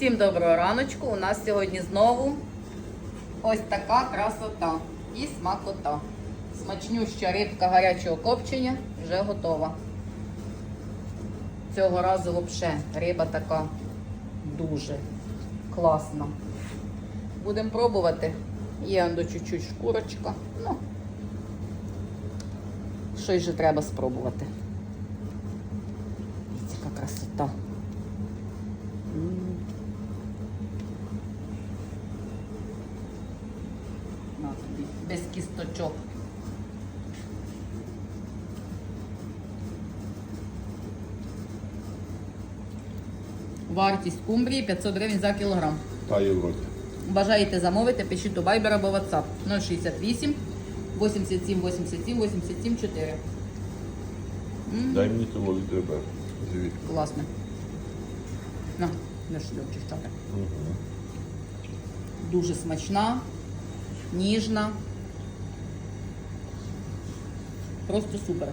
Всім доброго раночку. У нас сьогодні знову ось така красота і смакота. Смачнюща рибка гарячого копчення вже готова. Цього разу взагалі риба така дуже класна. Будемо пробувати. Є до чуть-чуть шкурочка. Ну, щось же треба спробувати. Ось Яка красота. Тобі, без кісточок. Вартість кумбрії 500 гривень за кілограм. Та є вроді. Бажаєте замовити, пишіть у Viber або WhatsApp 068 87 87 87 4. М, Дай мені того від тебе. Звідки? Класно. На, не шлюб дівчата. Угу. Дуже смачна, ніжна. Просто супер.